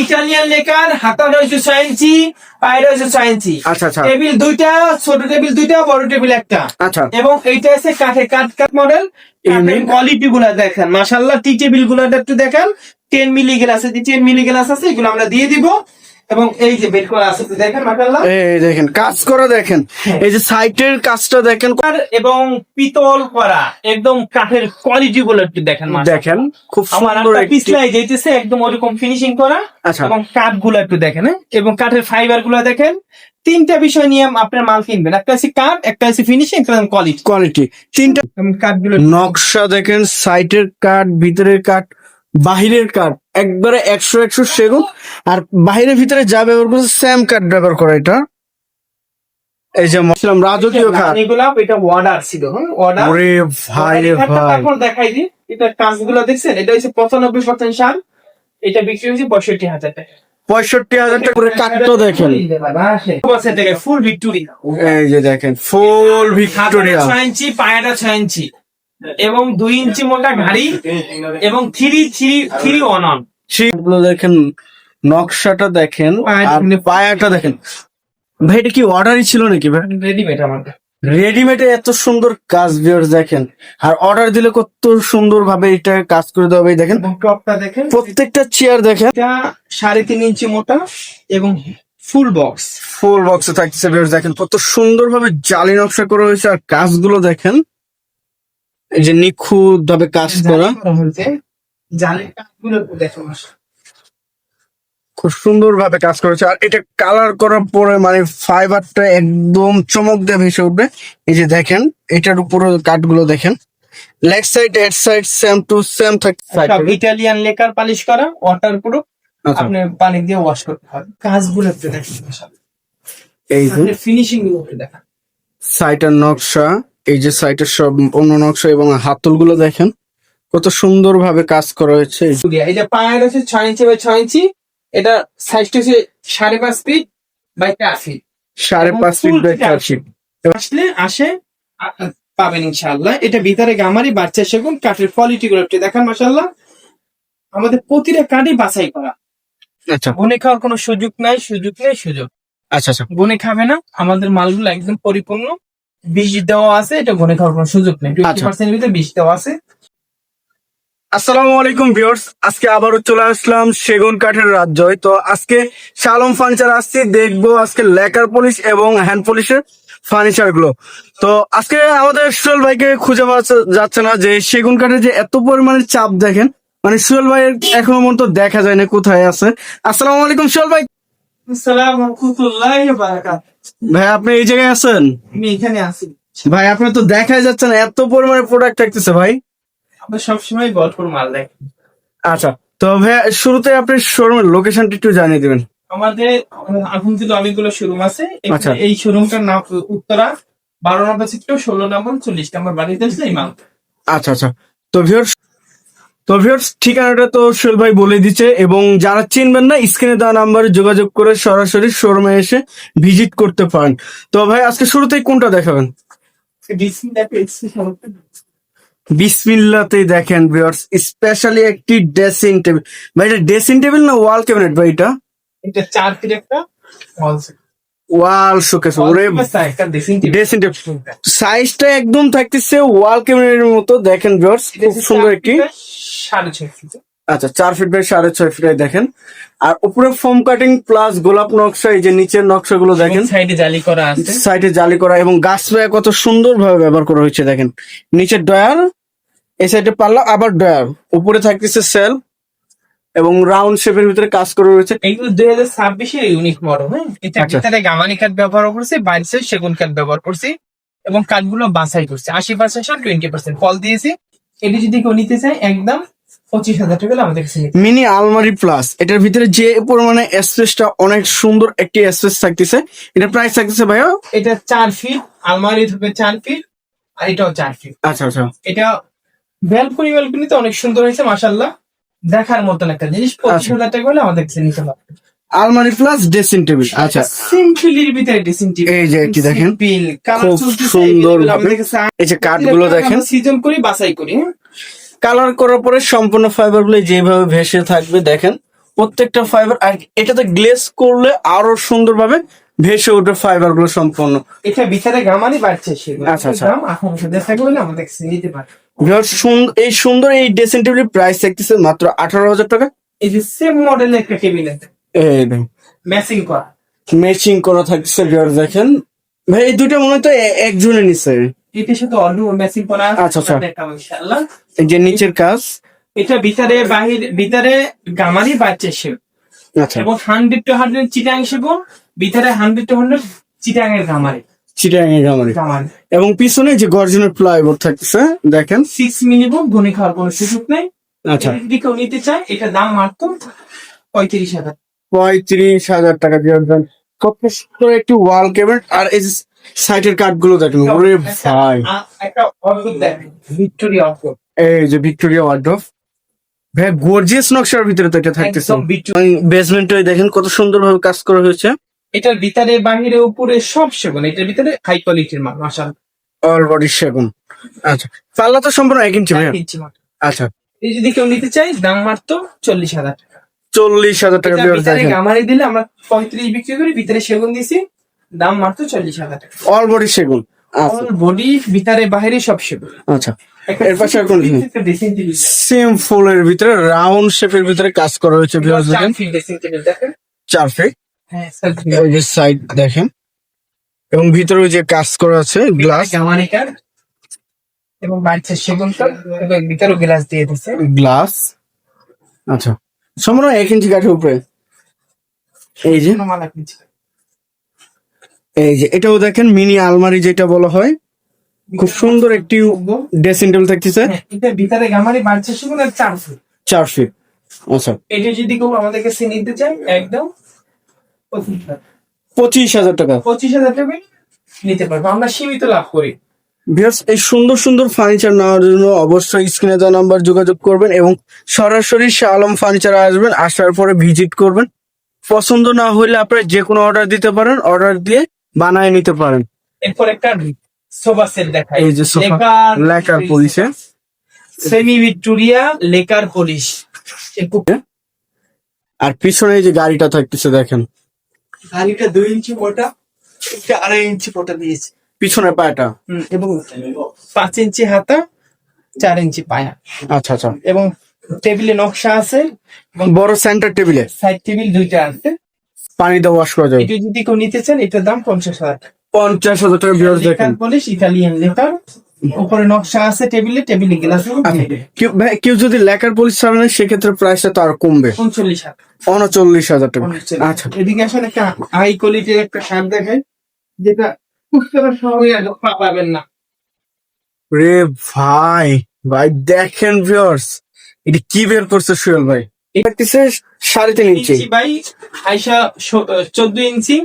Italian lacquer হাতা রয়েছে ছয় ইঞ্চি পায়ে রয়েছে ছয় ইঞ্চি। আচ্ছা আচ্ছা। টেবিল দুইটা ছোট টেবিল দুইটা বড় টেবিল একটা। আচ্ছা। এবং এইটা আছে কাঠে কাঠ কাঠ মডেল। কোয়ালিটি গুলা দেখেন। মাসাল্লাহ টি টেবিলগুলা একটু দেখেন। টেন মিলি গ্লাস আছে টেন মিলি গ্লাস আছে এগুলো আমরা দিয়ে দিব। এবং এই যে বের করা আছে দেখেন মাসাল্লাহ এই দেখেন কাজ করা দেখেন। এই যে সাইটের কাজটা দেখেন। এবং পিতল করা একদম কাঠের কোয়ালিটি গুলো একটু দেখেন দেখেন খুব সুন্দর পিছলাই একদম ওরকম ফিনিশিং করা। আচ্ছা। এবং কাঠগুলো একটু দেখেন হ্যাঁ? এবং কাঠের ফাইবারগুলো দেখেন। তিনটা বিষয় নিয়ে আপনার মাল কিনবেন। একটা আছে কাঠ একটা আছে ফিনিশিং একটা কোয়ালিটি কোয়ালিটি তিনটা কাঠগুলো নকশা দেখেন সাইটের কাঠ ভিতরের কাঠ। বাহিরের কাঠ একবারে একশো একশো সেগুন। আর বাহিরের ভিতরে যা ব্যবহার করছে স্যাম কাঠ ব্যবহার করা এটা। এই যে বলছিলাম রাজকীয় কাঠ এগুলা এটা অর্ডার ছিল হ্যাঁ? অর্ডার ওরে ভাই রে ভাই। তারপর দেখাই দিই। এটা কাজগুলো দেখছেন? এটা হচ্ছে পঁচানব্বই পার্সেন্ট সার এটা বিক্রি হয়েছে পঁয়ষট্টি হাজার টাকা। পঁয়ষট্টি হাজার টাকা করে কাঠটা দেখেন। ফুল ভিক্টোরিয়া এই যে দেখেন ফুল ভিক্টোরিয়া ছয় ইঞ্চি পায়াটা ছয় ইঞ্চি। এবং দুই ইঞ্চি মোটা ঘাড়ি এবং three three three on on. সেগুলো দেখেন নকশাটা দেখেন আর পায়াটা দেখেন। ভাই এটা কি অর্ডারই ছিল নাকি ভাই? রেডিমেড আমাদের রেডিমেডে এত সুন্দর কাজ বিয়ার দেখেন। আর অর্ডার দিলে কত সুন্দর ভাবে এটা কাজ করে দেওয়া হবে দেখেন। টপটা দেখেন। প্রত্যেকটা চেয়ার দেখেন। এটা সাড়ে তিন ইঞ্চি মোটা এবং ফুল বক্স ফুল বক্সে থাকছে viewers দেখেন। কত সুন্দর ভাবে জালি নকশা করা হয়েছে আর কাজগুলো দেখেন। এই যে নিখুঁত ভাবে কাজ করা। জালের খুব সুন্দর ভাবে কাজ করেছে। আর এটা কালার করার পরে মানে ফাইবারটা একদম চমক দিয়ে ভেসে উঠবে। এই যে দেখেন এটার উপরে কাঠগুলো দেখেন। Leg side head side same to same থাকে সব ইটালিয়ান লেকার পালিশ করা ওয়াটার প্রুফ আচ্ছা, আপনি পানি দিয়ে ওয়াশ করতে হবে কাজগুলো একটু দেখেন এই যে। ফিনিশিংগুলো দেখেন। সাইটের নকশা। এই যে সাইটের সব অন্য নকশা এবং হাতলগুলো দেখেন কত সুন্দর ভাবে কাজ করা হয়েছে। এই যে পায়ের আছে ছয় ইঞ্চি বাই ছয় ইঞ্চি এটা সাইজটা হচ্ছে সাড়ে পাঁচ ফিট বাই চার ফিট সাড়ে পাঁচ ফিট বাই চার ফিট আসলে আসে পাবেন ইনশাআল্লাহ। এটা ভিতরে গামারি বাচ্চা সেগুন কাঠের কোয়ালিটি গুলো একটু দেখান মাসাল্লাহ আমাদের প্রতিটা কাঠই বাছাই করা। আচ্ছা। গুনে খাওয়ার কোনো সুযোগ নাই সুযোগ নেই সুযোগ। আচ্ছা আচ্ছা। গুনে খাবে না আমাদের মালগুলো একদম পরিপূর্ণ। বিষ দেওয়া আছে এটা গুনে খাওয়ার কোনো সুযোগ নেই। টোয়েন্টি আচ্ছা। পার্সেন্ট ভিতরে বিষ দেওয়া আছে। আসসালামু আলাইকুম ভিউয়ার্স আজকে আবারও চলে আসলাম সেগুন কাঠের রাজ্যয় তো আজকে শালম ফার্নিচার আসছি দেখব আজকে লেকার পলিশ এবং হ্যান্ড পলিশের ফার্নিচারগুলো। তো আজকে আমাদের সুয়েল ভাইকে খুঁজে পাওয়া যাচ্ছে না যে সেগুন কাঠের যে এত পরিমাণে চাপ দেখেন মানে সুয়েল ভাইয়ের এখনও তো দেখা যায় না কোথায় আছে। আসসালামু আলাইকুম সুয়েল ভাই। ভাই আপনি এই জায়গায় আছেন? আমি এখানে আছি। ভাই আপনার তো দেখাই যাচ্ছেন এত পরিমাণে প্রোডাক্ট থাকতেছে ভাই। আমরা সবসময় ভরপুর মাল দেখ। আচ্ছা তো ভাই শুরুতে আপনি শোরুমের লোকেশনটা একটু জানিয়ে দিবেন। আমাদের আলহামদুলিল্লাহ অনেকগুলো শোরুম আছে। আচ্ছা। এই শোরুমটার নাম উত্তরা বারো নম্বর সেক্টর ষোলো নম্বর চল্লিশ নম্বর বাড়িতে আসলে এই মাল আচ্ছা আচ্ছা। তো ভিউয়ার্স তো ভিউয়ার্স, ঠিকানাটা তো সোহেল ভাই বলে দিচ্ছে এবং যারা চিনবেন না, স্ক্রিনে দেওয়া নাম্বারে যোগাযোগ করে সরাসরি শোরুমে এসে ভিজিট করতে পারেন। তো ভাই, আজকে শুরুতেই কোনটা দেখাবেন? বিসমিল্লাতেই দেখেন ভিউয়ার্স, স্পেশালি একটি ড্রেসিং টেবিল। ভাই, এটা ড্রেসিং টেবিল না ওয়াল ক্যাবিনেট ভাই, এটা? এটা চার ফিট একটা set। ওয়াল শোকেস ওরে ড্রেসিং টেবিল সাইজটা একদম থাকতেছে ওয়াল ক্যাবিনেটের মতো দেখেন ভিউয়ার্স খুব সুন্দর একটি আচ্ছা চার ফিট বাই সাড়ে ছয় ফিট দেখেন। আর উপরে ফোম কাটিং প্লাস গোলাপ নকশা এই যে নিচের নকশাগুলো দেখেন। সাইডে জালি করা আছে। সাইডে জালি করা এবং গাছ পায়া কত সুন্দর ভাবে ব্যবহার করা হয়েছে দেখেন। নিচের ডয়ার এই সাইডে পাল্লা আবার ডয়ার উপরে থাকতেছে সেল এবং রাউন্ড শেপের ভিতরে কাজ করে রয়েছে। এইগুলো দুই হাজার ছাব্বিশের ইউনিক মডেল হ্যাঁ? এটা আচ্ছা। ভিতরে গামানি কাঠ ব্যবহার করছি বাইরে সেগুন কাঠ ব্যবহার করছি এবং কাঠগুলো বাছাই করছি। আশি পার্সেন্ট টোয়েন্টি পার্সেন্ট ফল দিয়েছি। এটি যদি কেউ নিতে চায় একদম পঁচিশ হাজার টাকা আমাদের কাছে মিনি আলমারি প্লাস এটার ভিতরে যে পরিমাণে স্পেসটা অনেক সুন্দর একটি স্পেস থাকতেছে এটা প্রাইস থাকতেছে ভাইয়া? এটা চার ফিট আলমারি থাকবে চার ফিট আর এটাও চার ফিট আচ্ছা আচ্ছা। এটা ব্যালকনি ব্যালকনিতে অনেক সুন্দর হয়েছে মাসাল্লাহ দেখার মতন একটা জিনিস পঁচিশ। হাজার টাকা হলে আমাদের কাছে নিতে হবে আলমারি প্লাস ড্রেসিং টেবিল আচ্ছা সিম্পলির ভিতরে ড্রেসিং টেবিল এই যে একটি দেখেন খুব সুন্দর। এই যে কাঠগুলো দেখেন সিজন করি বাছাই করি? কালার করার পরে সম্পূর্ণ ফাইবারগুলো যেভাবে ভেসে থাকবে দেখেন প্রত্যেকটা ফাইবার আর এটাতে গ্লেস করলে আরও সুন্দরভাবে ভেসে ওঠে ফাইবারগুলো সম্পূর্ণ এটা ভিতরে গামারি বাড়ছে সেগুলো আচ্ছা, আচ্ছা। এখন আমাদের কাছে নিতে পারে Viewers, সুন- এই সুন্দর এই ড্রেসিং টেবিলের প্রাইস থাকতেছে মাত্র আঠারো হাজার টাকা। এই যে সেম মডেলের একটা টেবিল এই ম্যাচিং করা। ম্যাচিং করা থাকছে দেখেন। ভাই এই দুটো মনে হয় তো একজনে নিছে এটার সাথে অন্য ম্যাচিং করা আচ্ছা, আচ্ছা। ইনশাআল্লাহ। এই যে নিচের কাজ। এটা ভিতরে বাহির ভিতরে গামারি বাচ্চা সে আচ্ছা। এবং হান্ড্রেড টু হান্ড্রেড চিটাং সেগুন ভিতরে হান্ড্রেড টু হান্ড্রেড চিটাং এর গামারি। চিটাং গামারি। গামারি। এবং পিছনে যে গর্জনের প্লাইবোর্ড থাকতেছে দেখেন। সিক্স মিনিমাম ধনী খাওয়ার কোনো সুযোগ নেই। আচ্ছা। এটা যদি কেউ নিতে চায় এটা দাম মাত্র পঁয়ত্রিশ হাজার। পঁয়ত্রিশ হাজার টাকা দিয়ে সুন্দর একটি ওয়াল কেবিনেট আর এই সাইটের কাঠগুলো দেখেন ওরে ভাই। একটা দেখেন ভিক্টোরিয়া এই যে ভিক্টোরিয়া ওয়ার্ডরোব ভাই গর্জিয়াস নকশার ভিতরে তো এটা থাকতেছে। বেসমেন্টে দেখেন কত সুন্দর ভাবে কাজ করা হয়েছে। এটার ভিতরে বাহিরে উপরে সব সেগুন এটার ভিতরে হাই কোয়ালিটির মাল মাসাল অল বডি সেগুন। আচ্ছা পাল্লা তো সম্পূর্ণ এক ইঞ্চি ইঞ্চি মাল আচ্ছা। এই যদি কেউ নিতে চাই দাম মাত্র চল্লিশ হাজার টাকা। চল্লিশ হাজার টাকা ভিতরে গামারি দিলে আমরা পঁয়ত্রিশ বিক্রি করি ভিতরে সেগুন দিছি দাম মাত্র চল্লিশ হাজার টাকা। অল বডি সেগুন। আচ্ছা। অল বডি ভিতরে বাহিরে সব সেগুন। আচ্ছা। এর পাশে কোন সেম ফুলের ভিতরে রাউন্ড শেপের ভিতরে কাজ করা হয়েছে চার ফিট হ্যাঁ self যে সাইড দেখেন। এবং ভিতরে যে কাজ করা আছে গ্লাস গামারি এবং বাড়ছে সেগুন এবং ভিতরে গ্লাস দিয়ে দিছে। গ্লাস আচ্ছা। সম্পূর্ণ এক ইঞ্চি কাঠের উপরে। এই যে। এই যে এটাও দেখেন মিনি আলমারি যেটা বলা হয়। খুব সুন্দর একটি ড্রেসিং টেবিল থাকতেছে। হ্যাঁ, এটা ভিতরে গামারি বাড়ছে সেগুন আর চার ফুট চার ফিট আচ্ছা। এটা যদি কেউ আমাদের কাছে নিতে চায় একদম। পঁচিশ হাজার টাকা। পঁচিশ হাজার টাকা নিতে পারব। আমরা সীমিত লাভ করি। ভিউয়ার্স এই সুন্দর সুন্দর ফার্নিচার নেওয়ার জন্য অবশ্যই স্ক্রিনে দেওয়া নাম্বার যোগাযোগ করবেন এবং সরাসরি শাহ আলম ফার্নিচার আসবেন আসার পরে ভিজিট করবেন। পছন্দ না হলে আপনারা যে কোনো অর্ডার দিতে পারেন অর্ডার দিয়ে বানায় নিতে পারেন। এরপর একটা সোফা সেট দেখাই। এই যে সোফা লেকার পলিশে সেমি ভিক্টোরিয়া লেকার পলিশ আর পিছনে এই যে গাড়িটা থাকতেছে দেখেন। গাড়িটা দুই ইঞ্চি মোটা একটা আড়াই ইঞ্চি মোটা দিয়েছে। পিছনের পায়াটা? এবং পাঁচ ইঞ্চি হাতা চার ইঞ্চি পায়া। আচ্ছা আচ্ছা। এবং টেবিলে নকশা আছে। এবং বড় সেন্টার টেবিলে সাইড টেবিল দুইটা আছে। পানি দিয়ে ওয়াশ করা যায়। এটা যদি কেউ নিতে চান এটার দাম পঞ্চাশ হাজার টাকা। পঞ্চাশ হাজার টাকা ভিউয়ার্স দেখেন। পলিশ ইতালিয়ান লেকার উপরে নকশা আছে টেবিলে টেবিলে গ্লাস আচ্ছা, কেউ ভাই, কেউ যদি লেখার পলিশ নেয় সেক্ষেত্রে প্রাইসটা তো আর কমবে। উনচল্লিশ হাজার। উনচল্লিশ হাজার টাকা। আচ্ছা। এদিকে আসলে একটা হাই কোয়ালিটির একটা শার্ট দেখায় যেটা পুস্তকের সবাই পাবেন না। রে ভাই ভাই দেখেন ভিউয়ার্স এটা কি বের করছে সুয়েল ভাই? এটা হচ্ছে সাড়ে তিন ইঞ্চি। ইঞ্চি আইসা চোদ্দ ইঞ্চি।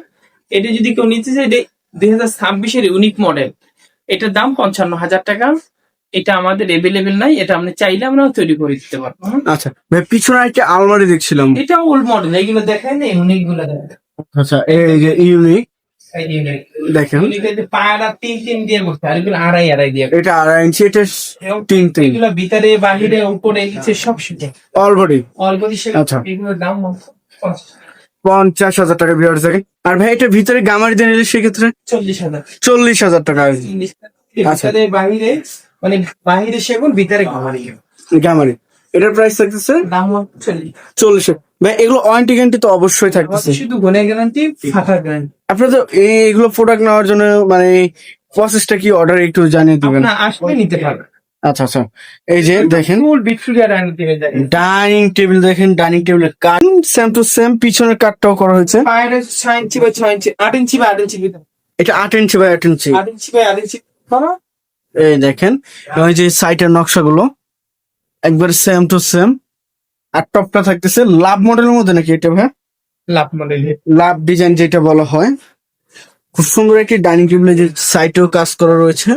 এটা যদি কেউ নিতে এটা দুই হাজার ছাব্বিশের ইউনিক মডেল এটার দাম পঞ্চান্ন হাজার টাকা। এটা আমাদের এভেলেবেল নাই এটা আপনি চাইলে আমরা তৈরি করে দিতে পারব। আচ্ছা ভাই পিছনে একটা আলমারি দেখছিলাম। এটা ওল্ড মডেল এগুলো দেখায় না ইউনিকগুলো আচ্ছা এই যে ইউনিক। দেখেন। পায়াটা তিন তিন দিয়ে করতে আর এগুলো আড়াই আড়াই দিয়ে। এটা আড়াই ইঞ্চি এটা এবং তিন তিন। এগুলো ভিতরে বাহিরে উপরে নিচে সব আচ্ছা। এগুলোর দাম পঞ্চাশ। পঞ্চাশ হাজার টাকা ভিউয়ার্স দেখেন আর ভাই এটা ভিতরে গামারি দিয়ে নিলে সেক্ষেত্রে চল্লিশ হাজার। চল্লিশ হাজার টাকা আচ্ছা। বাহিরে মানে বাহিরে সেগুন ভিতরে গামারি। গামারি। এটার প্রাইস থাকতেছে? চল্লিশ। ভাই এগুলো ওয়ারেন্টি গ্যারান্টি তো অবশ্যই থাকতেছে। শুধু গুণের গ্যারান্টি ফাটার গ্যারান্টি আপনারা তো এই- এগুলো প্রোডাক্ট নেওয়ার জন্য মানে প্রসেসটা কি অর্ডার একটু জানিয়ে দিবেন? আসলে নিতে পারবেন। আচ্ছা আচ্ছা। এই যে দেখেন। ডাইনিং টেবিল দেখেন। ডাইনিং টেবিল টেবিলের কাঠ সেম টু সেম পিছনের কাঠটাও করা হয়েছে। ছয় ইঞ্চি বা ছয় ইঞ্চি আট ইঞ্চি বা আট ইঞ্চি এটা আট ইঞ্চি বাই আট ইঞ্চি আট ইঞ্চি বা আট ইঞ্চি এই দেখেন ওই যে সাইটের নকশাগুলো একবার সেম টু সেম আর টপটা থাকতেছে লাভ মডেলের মধ্যে নাকি এটা ভাই? লাভ মডেল লাভ ডিজাইন যেটা বলা হয়। খুব সুন্দর একটি ডাইনিং টেবিলের যে সাইটেও কাজ করা রয়েছে।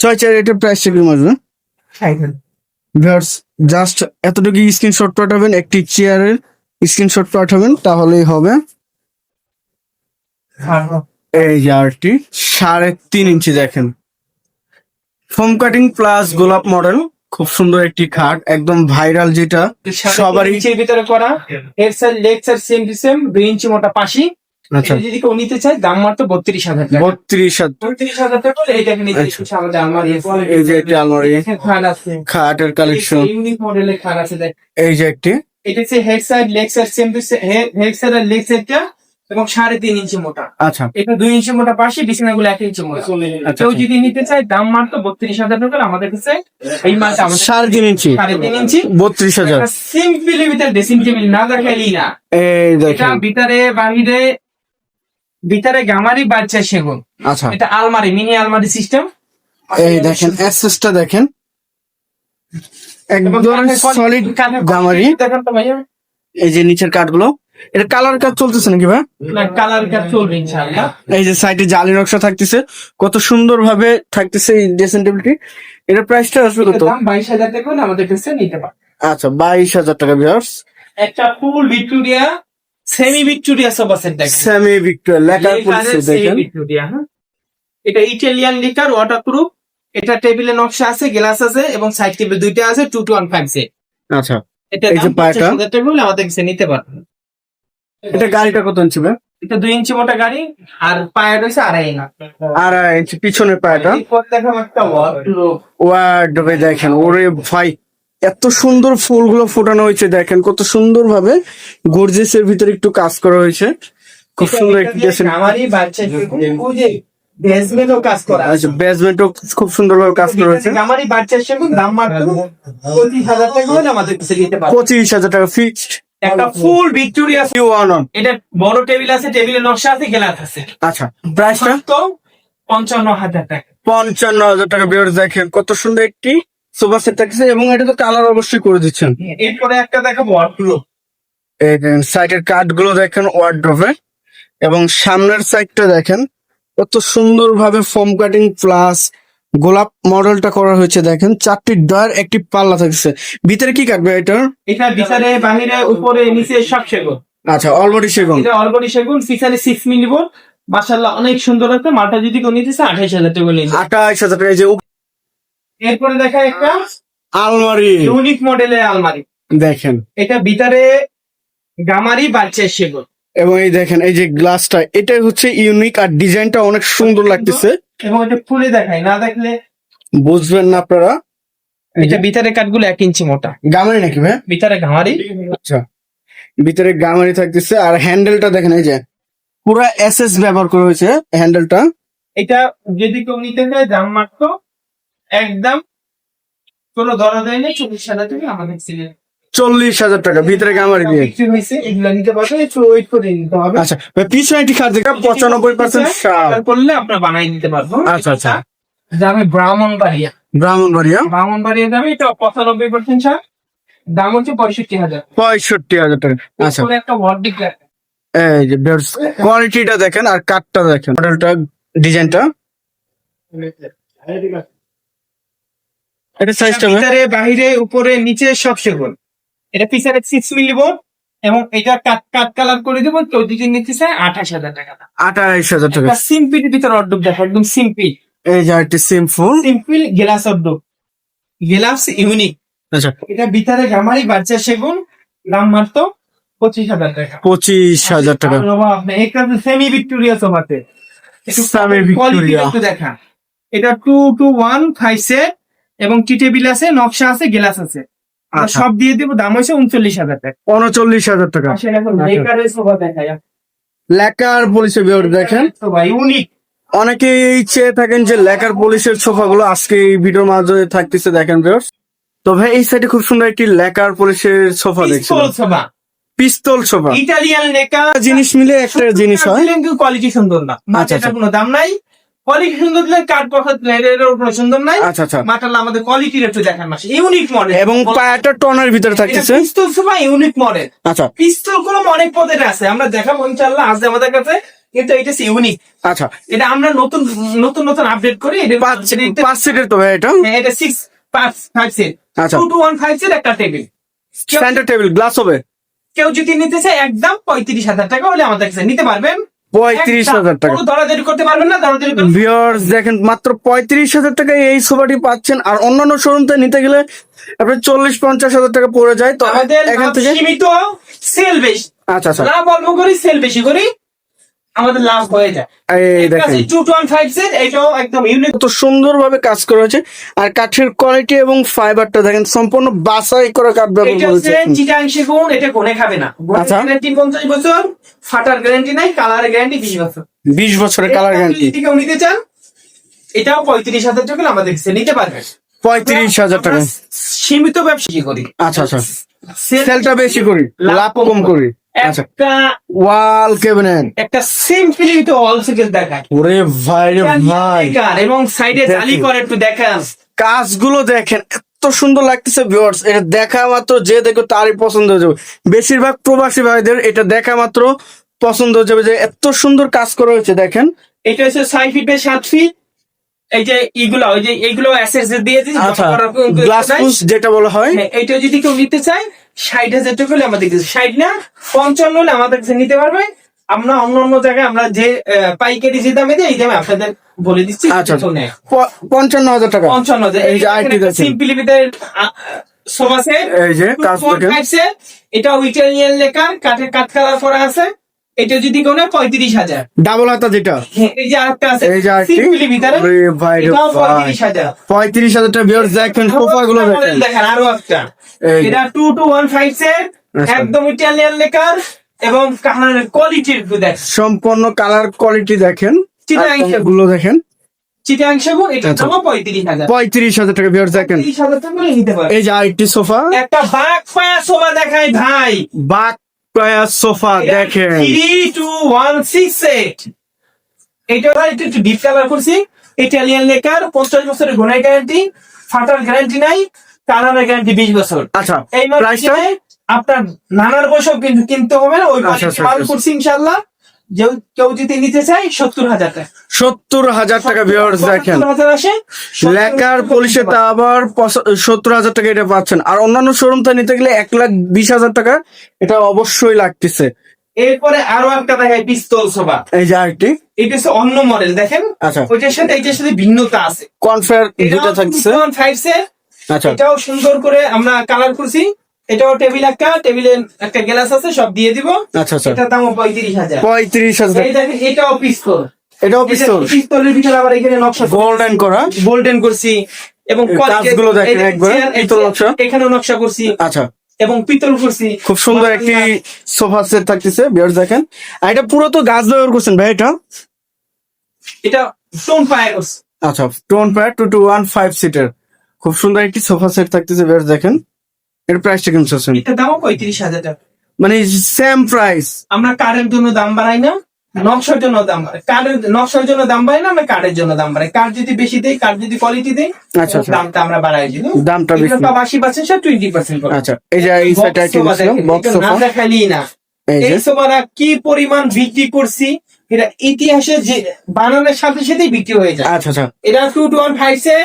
ছয় চার এটার প্রাইস কি মাসবে ভিউয়ার্স জাস্ট এতটুকু স্ক্রিনশট পাঠাবেন একটি চেয়ারের স্ক্রিনশট পাঠাবেন তাহলেই হবে। এই জারটি সাড়ে তিন ইঞ্চি দেখেন। ফোম কাটিং প্লাস গোলাপ মডেল খুব সুন্দর একটি খাট একদম ভাইরাল যেটা সবারই ইঞ্চির ভিতরে করা এর side leg side same to same দুই ইঞ্চি মোটা পাশি। এটা যদি কেউ নিতে চায় দাম মাত্র বত্রিশ হাজার টাকা। বত্রিশ হাজার। বত্রিশ হাজার টাকা হলে নিতে আচ্ছা। আমাদের আলমারি। এই যে একটি আলমারি। খাট আছে। খাটের কালেকশন ইউনিক মডেলের খাট আছে এই যে একটি। এটা হচ্ছে head side leg side same to head side R leg সাইডটা এবং সাড়ে তিন ইঞ্চি মোটা। আচ্ছা। এটা দুই ইঞ্চি মোটা পাশে বিছানাগুলো এক ইঞ্চি মোটা। আচ্ছা, কেউ আচ্ছা। যদি নিতে চায় দাম মাত্র বত্রিশ হাজার টাকা আমাদের কাছে এই মালটা আমাদের সাড়ে তিন ইঞ্চি। সাড়ে তিন ইঞ্চি। বত্রিশ হাজার। সিম্পলি ভিতরে ড্রেসিং টেবিল না দেখাইলি না। এই এটা দেখেন। ভিতরে বাহিরে ভিতরে গামারি বাচ্চা সেগুন। আচ্ছা। এটা আলমারি মিনি আলমারি সিস্টেম। এই দেখেন অ্যাক্সেসটা দেখেন। একদম সলিড গামারি। দেখেন তো ভাইয়া। এই যে নিচের কাঠগুলো এটা কালার কাজ চলতেছে নাকি ভাই? না কালার কাজ চলবে ইনশাআল্লাহ। এই যে সাইডে জালি নকশা থাকতেছে কত সুন্দর ভাবে থাকতেছে এই ড্রেসিং টেবিলটি এটার প্রাইসটা আসবে কত? দাম বাইশ হাজার টাকা হলে আমাদের কাছে নিতে পারে আচ্ছা বাইশ হাজার টাকা বিয়ার্স একটা full Victoria semi Victoria sofa set দেখেন সেমি ভিক্টোরিয়া পলিসি semi দেখেন। ভিক্টোরিয়া হ্যাঁ। এটা ইটালিয়ান লিকার ওয়াটারপ্রুফ এটা টেবিলে নকশা আছে গ্লাস আছে এবং সাইড টেবিল দুইটা আছে two two one five set আচ্ছা এটা দাম। পঞ্চাশ হাজার টাকা হলে আমাদের কাছে নিতে পারবেন। এটা গাড়িটা কত ইঞ্চি ভাই? এটা দুই ইঞ্চি মোটা গাড়ি আর পায়া রয়েছে আড়াই ইঞ্চি। আড়াই ইঞ্চি পিছনের পায়টা। ওয়ার্ডরোব ওয়ার্ডবে দেখেন ওরে ভাই। এত সুন্দর ফুলগুলো ফোটানো হয়েছে দেখেন কত সুন্দর ভাবে গর্জেসের ভিতরে একটু কাজ করা হয়েছে। খুব সুন্দর একটি ড্রেসিং আমারই বাচ্চা বেসমেন্টও কাজ করা আছে। আচ্ছা বেসমেন্টও খুব সুন্দর ভাবে কাজ করা হয়েছে। আমারই বাচ্চা সেগুন দাম মাত্র পঁচিশ হাজার টাকা হলে আমাদের কাছে নিতে পারবে। পঁচিশ হাজার টাকা ফিক্সড একটা ফুল ভিক্টোরিয়া অন এটা বড় টেবিল আছে টেবিলের নকশা আছে গ্লাস আছে। আচ্ছা প্রাইসটা তো পঞ্চান্ন হাজার টাকা। পঞ্চান্ন হাজার টাকা বের দেখেন কত সুন্দর একটি সোফা সেট থাকছে এবং এটা তো কালার অবশ্যই করে দিচ্ছেন। এরপরে একটা দেখাবো ওয়ার্ডরোব এই সাইডের কাঠগুলো দেখেন ওয়ার্ড্রোভে এবং সামনের সাইডটা দেখেন কত সুন্দর ভাবে ফোম কাটিং প্লাস গোলাপ মডেলটা করা হয়েছে দেখেন চারটি ডয়ার একটি পাল্লা থাকছে। ভিতরে কি কাটবে এটার এটা ভিতরে বাহিরে উপরে নিচে সব সেগুন। আচ্ছা অলরেডি সেগুন। এটা অলরেডি সেগুন ফিচারে সিক্স মিলিব মাসাল্লাহ অনেক সুন্দর আছে মালটা যদি কেউ নিতে চায় আঠাইশ হাজার টাকা নিতে আঠাইশ হাজার টাকা এই যে এরপরে দেখা একটা আলমারি। ইউনিক মডেলের আলমারি। দেখেন। এটা ভিতরে গামারি বাচ্চা সেগুন। এবং এই দেখেন এই যে গ্লাসটা এটাই হচ্ছে ইউনিক আর ডিজাইনটা অনেক সুন্দর লাগতেছে। এবং এটা খুলে দেখায় না দেখলে বুঝবেন না আপনারা। এটা ভিতরে কাঠগুলো এক ইঞ্চি মোটা। গামারি নাকি ভাই? ভিতরে গামারি। আচ্ছা। ভিতরে গামারি থাকতেছে আর হ্যান্ডেলটা দেখেন এই যে পুরা এসএস ব্যবহার করা হয়েছে হ্যান্ডেলটা। এটা যদি কেউ নিতে চায় দাম মাত্র একদম কোনো দরা দেয় নেই চল্লিশ হাজার টাকা আমাদের সিলেক্ট চল্লিশ হাজার টাকা ভিতরে গামারি দিয়ে এগুলো নিতে পারবে একটু ওয়েট করে নিতে হবে। আচ্ছা পিছনে একটি খাট দেখে পঁচানব্বই পার্সেন্ট করলে আপনার বানাই দিতে পারব। আচ্ছা আচ্ছা। যাবে ব্রাহ্মণ বাড়িয়া ব্রাহ্মণবাড়িয়া? ব্রাহ্মণ বাড়িয়া যাবে এটা পঁচানব্বই পার্সেন্ট ছাড় দাম হচ্ছে পঁয়ষট্টি হাজার। পঁয়ষট্টি হাজার টাকা আচ্ছা। একটা ওয়ার্ড ডিক্লেয়ার এই যে কোয়ালিটিটা দেখেন আর কাঠটা দেখেন। মডেলটা ডিজাইনটা এটা সাইজটা ভিতরে বাহিরে উপরে নিচে সব সেগুন। এটা পিছনে সিক্স মিলি বোর্ড এবং এটা কাট কাট কালার করে দেবো কেউ যদি নিতে চায় আঠাশ হাজার টাকা। দাম। আঠাইশ হাজার টাকা। সিম্পিল ভিতরে অর্ডব দেখো একদম সিম্পল এই যে একটি সিম্পল সিম্পল গ্লাস অর্ডব গ্লাস ইউনিক আচ্ছা। এটা ভিতরে গামারি বাচ্চা সেগুন দাম মাত্র পঁচিশ হাজার টাকা। পঁচিশ হাজার টাকা। আপনি একটা সেমি ভিক্টোরিয়া সোফাতে। একটু দেখা। এটা two two one five set এবং টি টেবিল আছে নকশা আছে গ্লাস আছে। আচ্ছা। সব দিয়ে দিব দাম হয়েছে উনচল্লিশ হাজার টাকা। উনচল্লিশ হাজার টাকা। আচ্ছা। লেকার পুলিশের বিওর দেখেন। ইউনিক। অনেকেই চেয়ে থাকেন যে লেকার পুলিশের সোফাগুলো আজকে এই ভিডিওর মাঝে থাকতেছে দেখেন ভিউয়ার্স তো ভাই এই সাইডে খুব সুন্দর একটি লেকার পুলিশের সোফা দেখছি পিস্তল সোফা পিস্তল সোফা ইটালিয়ান লেকা জিনিস মিলে একটা জিনিস হয়। কিন্তু কোয়ালিটি সুন্দর না। আচ্ছা আচ্ছা। কোনো দাম নাই। কোয়ালিটি সুন্দর কাঠ কোনো নাই। আচ্ছা আচ্ছা। আমাদের কোয়ালিটির একটু দেখান মাসে। ইউনিক মডেল এবং পায়াটা টনের ভিতরে থাকতেছে। পিস্তল সোফা ইউনিক মডেল আচ্ছা। পিস্তলগুলো অনেক পদের আছে। আমরা দেখাবো আমাদের কাছে। কিন্তু এটা ইউনিক আচ্ছা। এটা আমরা নতুন নতুন নতুন আপডেট করি। এটা পাঁচ পাঁচ সিটের তো ভাই এটা? হ্যাঁ, এটা সিক্স পাঁচ ফাইভ সেট আচ্ছা। Two two one five set একটা টেবিল টেবিল গ্লাস হবে। কেউ যদি নিতে চায় একদম পঁয়ত্রিশ হাজার টাকা হলে আমাদের কাছে নিতে পারবেন। পঁয়ত্রিশ হাজার টাকা। করতে পারবেন না ভিউয়ার্স দেখেন মাত্র পঁয়ত্রিশ হাজার টাকায় এই সোফাটি পাচ্ছেন। আর অন্যান্য শোরুম থেকে নিতে গেলে আপনার চল্লিশ পঞ্চাশ হাজার টাকা পড়ে যায়। তো এখান থেকে সীমিত সেল বেশি। আচ্ছা আচ্ছা। লাভ অল্প করি সেল বেশি করি। আমাদের লাভ হয়ে যায়। এই দেখেন। টু টোয়েন ফাইভ সেট এটাও একদম ইউনিক কত সুন্দরভাবে কাজ করা হয়েছে। আর কাঠের কোয়ালিটি এবং ফাইবারটা দেখেন সম্পূর্ণ বাছাই করে কাঠ ব্যবহার করেছে। চিটাং সেগুন এটা কোনে খাবে না। আচ্ছা। গ্যারান্টি পঞ্চাশ বছর ফাটার গ্যারান্টি নাই কালারের গ্যারান্টি বিশ বছর। বিশ বছরের কালার গ্যারান্টি কেউ নিতে চান এটাও পঁয়ত্রিশ হাজার টাকা আমাদের কাছে নিতে পারবেন। পঁয়ত্রিশ হাজার টাকা। সীমিত ব্যবসা করি। আচ্ছা আচ্ছা। সেলটা বেশি করি। লাভ কম করি। একটা ওয়াল কেবিনেট। একটা সিম্পলিটি অল সিকেল দেখায়। ওরে ভাই রে ভাই। এবং সাইডে। জালি করে একটু দেখান। কাজগুলো দেখেন এত সুন্দর লাগতেছে ভিউয়ার্স এটা দেখা মাত্র যে দেখো তারই পছন্দ হয়ে যাবে। বেশিরভাগ প্রবাসী ভাইদের এটা দেখা মাত্র পছন্দ হয়ে যাবে যে এত সুন্দর কাজ করা হয়েছে দেখেন। এটা হচ্ছে ছয় ফিট বাই সাত ফিট এই যে এইগুলো ওই যে এইগুলো অ্যাসেস দিয়ে আচ্ছা কোনো গ্লাস যেটা বলা হয়। হ্যাঁ, এইটা যদি কেউ নিতে চায় ষাট হাজার টাকা হলে আমাদের কাছে ষাট না পঞ্চান্ন হলে আমাদের কাছে নিতে পারবে। আমরা অন্য অন্য জায়গায় আমরা যে পাইকারি যে দামে দিই এই দামে আপনাদের বলে দিচ্ছি আচ্ছা। প- পঞ্চান্ন হাজার টাকা। পঞ্চান্ন হাজার। সিম্পলি বিদের এই যে কাজ এটা ইটালিয়ান লেখা কাঠের কাঠ কালার করা আছে। এটা যদি কোনো পঁয়ত্রিশ হাজার। ডাবল হাতা যেটা। হ্যাঁ, এই যে আরেকটা আছে এই যে সিম্পলি ভিতরে ভাই পঁয়ত্রিশ হাজার। পঁয়ত্রিশ হাজার টাকা ভিউয়ার্স দেখেন সোফা গুলো দেখেন। দেখেন আরও একটা। এটা two two one five set. একদম ইটালিয়ান লেকার এবং কালারের কোয়ালিটি একটু দেখ সম্পূর্ণ কালার কোয়ালিটি দেখেন। গুলো দেখেন। আচ্ছা। দামও পঁয়ত্রিশ হাজার। পঁয়ত্রিশ হাজার টাকা দেখেন। এই যে আরেকটি সোফা। একটা বাঘ পায়া সোফা দেখায় ভাই। সোফা দেখেন। Three two one six eight এটা একটু একটু ডিপ কালার করছি। ইটালিয়ান লেকার পঞ্চাশ বছরের গোনাই গ্যারান্টি ফাটার গ্যারান্টি নাই কালারের গ্যারান্টি বিশ বছর। আচ্ছা এই প্রাইসটা আপনার নানার বৈশাখ কিন্তু কিনতে হবে না ওই আচ্ছা, আচ্ছা, মাল আচ্ছা। করছি ইনশাল্লাহ কেউ যদি নিতে চায় সত্তর হাজার টাকা। সত্তর হাজার টাকা ভিউয়ার্স দেখেন। আসে লেকার পুলিশে তা আবার সত্তর হাজার টাকা এটা পাচ্ছেন। আর অন্যান্য শোরুম থেকে নিতে গেলে এক লাখ বিশ হাজার টাকা এটা অবশ্যই লাগতেছে। এরপরে আরও একটা দেখায় পিস্তল সোফা। এই যে আরেকটি। এটা হচ্ছে অন্য মডেল দেখেন? আচ্ছা। ওইটার সাথে এইটার সাথে ভিন্নতা আছে। কনফেয়ার দুটো থাকছে। ফাইভ সেট আচ্ছা। এটাও সুন্দর করে আমরা কালার করছি। এটাও টেবিল একটা একটা গ্লাস আছে সব দিয়ে দিব। আচ্ছা আচ্ছা। এটার দাম পঁয়ত্রিশ হাজার। পঁয়ত্রিশ হাজার। এই দেখেন এটাও পিস্তল। এটাও পিস্তল। পিস্তলের ভিতরে আবার এখানে নকশা গোল্ডেন করা। গোল্ডেন করছি। এবং কাজগুলো দেখেন একবার, পিতল নকশা। এখানেও নকশা করছি। আচ্ছা। এবং পিতল করছি। খুব সুন্দর একটি সোফা সেট থাকতেছে বিয়ার দেখেন। আর এটা পুরো তো গাছ ব্যবহার করছেন ভাই এটা? করছি। আচ্ছা tone pad two two one five seater খুব সুন্দর একটি সোফা সেট থাকতেছে বিয়ার দেখেন। এর প্রাইসটা কেমন এটার দামও পঁয়ত্রিশ হাজার টাকা। মানে সেম প্রাইস আমরা কার্ডের জন্য দাম বাড়াই না নকশার জন্য দাম বাড়াই। কার্ডের নকশার জন্য দাম বাড়াই না আমরা কার্ডের জন্য দাম বাড়াই। কার্ড যদি বেশি দেই কার্ড যদি কোয়ালিটি দেই আচ্ছা, আচ্ছা। দামটা আমরা বাড়াই দিই দামটা বেশি। পার্সেন্ট সব টোয়েন্টি পার্সেন্ট আচ্ছা এই যে এই সেট বক্স সোফা দেখালি না। এই যে। এই সোফাটা কি পরিমাণ বিক্রি করছি? এটা ইতিহাসে যে বানানোর সাথে সাথেই বিক্রি হয়ে যায়। আচ্ছা আচ্ছা। এটা টু টু ওয়ান ফাইভ সে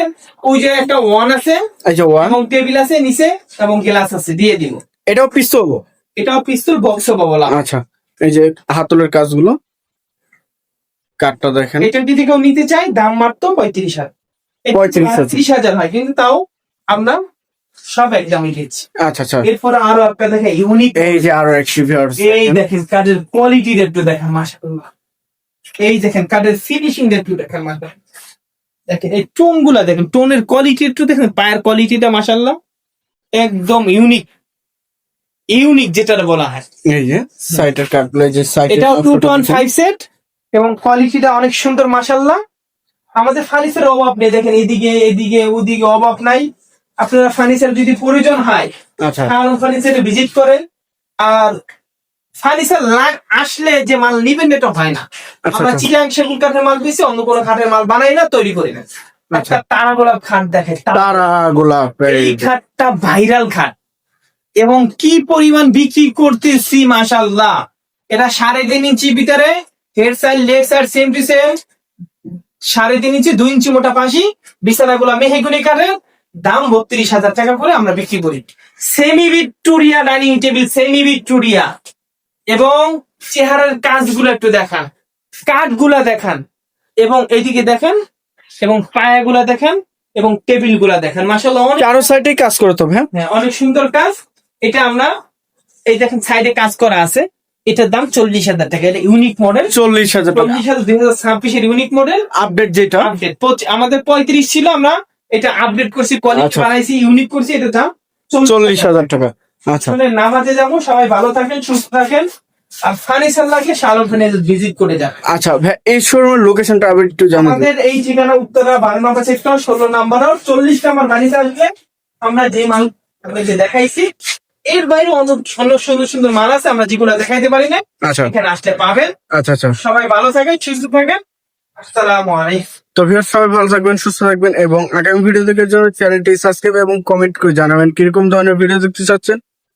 ওই যে একটা ওয়ান আছে যে ওয়ান এবং টেবিল আছে নিচে এবং গ্লাস আছে দিয়ে দিব। এটাও পিস্তল এটাও পিস্তল বক্স বলা আচ্ছা। এই যে হাতলের কাজগুলো। কাঠটা দেখেন। এটা যদি কেউ নিতে চাই দাম মাত্র পঁয়ত্রিশ হাজার। 35,000 ত্রিশ হাজার। হয় কিন্তু তাও আমরা সব একদমই দিচ্ছি। আচ্ছা আচ্ছা। এরপর আরও একটা দেখে ইউনিক এই যে আরও ভিউয়ার্স এই দেখেন কাজের কোয়ালিটি একটু দেখেন মাশাআল্লাহ। এই দেখেন কাঠের ফিনিশিং একটু দেখেন মাশাআল্লাহ দেখেন এই টোনগুলা দেখেন টোনের কোয়ালিটি একটু দেখেন পায়ের কোয়ালিটিটা মাশাআল্লাহ একদম ইউনিক ইউনিক যেটা বলা হয়। এই যে সাইটের কাঠগুলো যে সাইটের এটাও টু টু ফাইভ সেট এবং কোয়ালিটিটা অনেক সুন্দর মাশাআল্লাহ। আমাদের ফার্নিচারের অভাব নেই দেখেন এদিকে এদিকে ওদিকে অভাব নাই। আপনারা ফার্নিচার যদি প্রয়োজন হয় আচ্ছা। ফার্নিচারে ভিজিট করেন। আর ফার্নিচার লাগ আসলে যে মাল নিবেন এটা হয় না। আচ্ছা, আমরা আচ্ছা। চিটাং সেগুন কাঠের মাল বেশি অন্য কোনো কাঠের মাল বানাই না তৈরি করি না। আচ্ছা। একটা তারা গোলাপ খাট দেখে তারা গোলাপ এই খাটটা ভাইরাল খাট। এবং কি পরিমাণ বিক্রি করতেছি মাশাল্লাহ এটা সাড়ে তিন ইঞ্চি ভিতরে head side leg side same to same. সাড়ে তিন ইঞ্চি দুই ইঞ্চি মোটা পাশি বিছানাগুলা মেহেগুনি কাঠের। দাম বত্রিশ হাজার টাকা করে আমরা বিক্রি করি। Semi Victoria dining table semi Victoria. এবং চেহারার কাজগুলো একটু দেখান। কাঠগুলা দেখান এবং এইদিকে দেখেন এবং পায়াগুলা দেখেন এবং টেবিলগুলা দেখেন। মাসাল্লাহ অনেক চারো সাইডে কাজ করে তো হ্যাঁ অনেক সুন্দর কাজ। এটা আমরা এই দেখেন সাইডে কাজ করা আছে। এটার দাম চল্লিশ হাজার টাকা। এটা ইউনিক মডেল চল্লিশ হাজার টাকা। চল্লিশ হাজার দুই হাজার ছাব্বিশের ইউনিক মডেল আপডেট যেটা? আপডেট আমাদের পঁয়ত্রিশ ছিল আমরা এটা আপডেট করছি কোয়ালিটি আচ্ছা। বানাইছি ইউনিক করছি এটা দাম চল্লিশ হাজার টাকা। আসলে নামাজে যাব সবাই ভালো থাকেন সুস্থ থাকেন। আর লাগলে শালম ভিজিট করে যাবেন। আচ্ছা এই শোরুমের লোকেশনটা আবার একটু জানাবেন আমাদের এই ঠিকানা উত্তরা বারো নম্বর সেক্টর ষোলো নাম্বার চল্লিশ নাম্বার বাড়িতে আসবে। আমরা যে মাল আপনাকে দেখাইছি এর বাইরে অনেক সুন্দর সুন্দর মাল আছে আমরা যেগুলো দেখাইতে পারি না আচ্ছা। এখানে আসলে পাবেন। আচ্ছা আচ্ছা। সবাই ভালো থাকেন সুস্থ থাকেন। আসসালামু আলাইকুম। তো ভিউয়ার্স সবাই ভালো থাকবেন সুস্থ থাকবেন এবং আগামী ভিডিও দেখার জন্য চ্যানেলটি সাবস্ক্রাইব এবং কমেন্ট করে জানাবেন। কীরকম ধরনের ভিডিও দেখতে চাচ্ছেন?